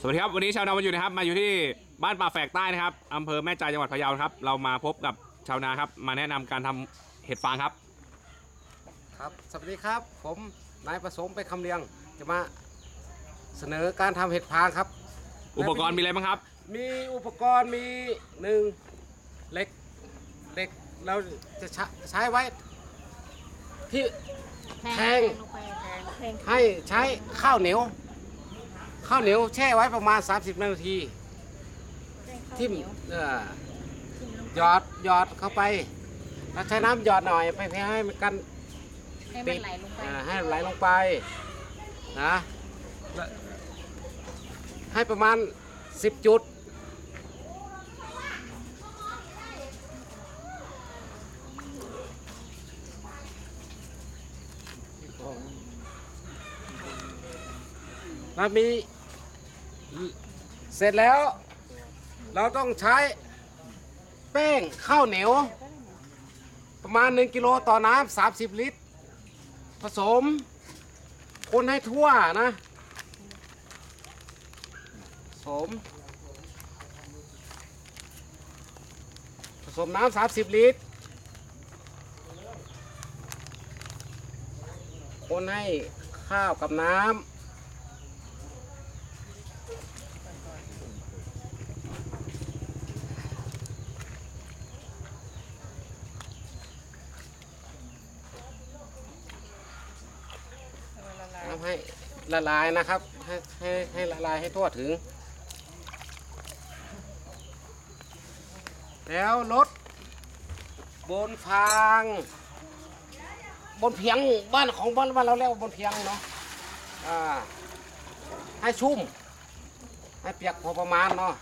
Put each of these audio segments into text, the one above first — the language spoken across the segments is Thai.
สวัสดีครับวันนี้ชาวนามาอยู่นะครับมาอยู่ที่บ้านป่าแฝกใต้นะครับอำเภอแม่ใจจังหวัดพะเยาครับ เรามาพบกับชาวนาครับ มาแนะนำการทำเห็ดฟางครับ ครับ สวัสดีครับ ผมนายประสมไปคำเลียง จะมาเสนอการทำเห็ดฟางครับ อุปกรณ์มีอะไรบ้างครับ มีอุปกรณ์มีหนึ่งเหล็กเหล็กเราจะใช้ใช้ไว้ ที่แทงลงไปแทงให้ใช้ข้าวเหนียว ข้าวเหนียวแช่ไว้ประมาณ 30 นาทีทิ่ทิ่มเอ่อหยอดหยอดเข้าไป แล้วใช้น้ำหยอดหน่อยไปเพื่อให้มันกันให้มันไหลลงไปอ่าให้ไหลลงไปนะแล้วให้ประมาณ 10 จุด แล้วมี เสร็จแล้ว เราต้องใช้แป้งข้าวเหนียว ประมาณ 1กิโลต่อน้ำ30 ลิตร ผสม คนให้ทั่วนะผสม ผสมน้ำ30 ลิตร คนให้ข้าวกับน้ำ ทำให้ละลายนะครับ ให้ให้ให้ละลายให้ทั่วถึง แล้วลดบนฟาง บนเพียงบ้านของบ้านบ้านเราเรียกว่าบนเพียงเนาะอ่าให้ชุ่ม ให้เปียกพอประมาณเนาะ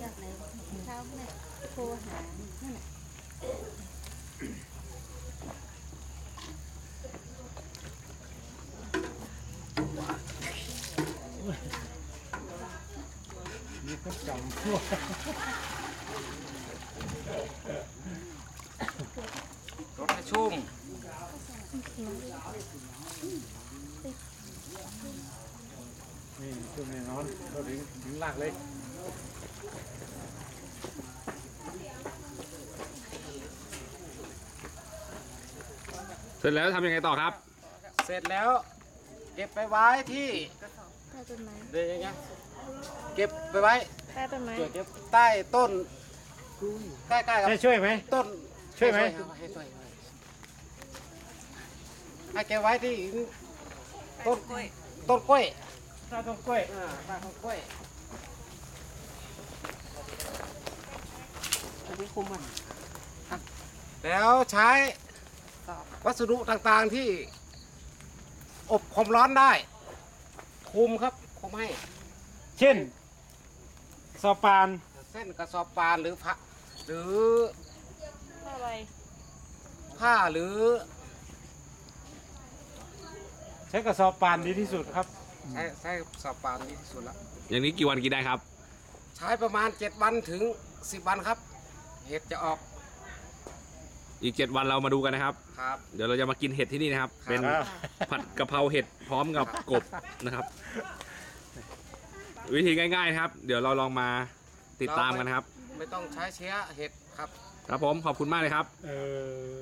จากไหนเช้าเนี่ยโทรหานั่นน่ะ ลดให้ชุ่มนี่ช่วงนี้นอนเราถึงถึงลากเลยเสร็จแล้วทำยังไงต่อครับ เสร็จแล้ว เก็บไปไว้ที่ใต้ต้นไม้เดี๋ยวอย่างเงี้ยเก็บไปไว้ใต้ต้นไม้เก็บใต้ต้นใกล้ๆกับให้ช่วยไหม ต้นช่วยไหมครับให้ช่วยให้เก็บไว้ที่ต้นต้นกล้วยถ้าต้องกล้วยอ่าใต้ต้นกล้วยอันนี้คุมมันครับแล้วใช้วัสดุต่างๆที่อบความร้อนได้ คุมครับคุมให้ เช่น สอปานเส้นกระสอบปานหรือผ้าหรืออะไรผ้าหรือ ใช้กระสอบปานดีที่สุดครับ ใช้ใช้กระสอบปานดีที่สุดแล้วอย่างนี้กี่วันกินได้ครับ ใช้ประมาณ 7 วันถึง 10 วันครับ เห็ดจะออก อีก7วันเรามาดูกันนะครับ ครับ เดี๋ยวเราจะมากินเห็ดที่นี่นะครับ ครับ เป็นผัดกะเพราเห็ดพร้อมกับกบนะครับ วิธีง่ายๆนะครับ เดี๋ยวเราลองมาติดตามกันนะครับ ไม่ต้องใช้เชื้อเห็ดครับ ครับผมขอบคุณมากเลยครับ เออ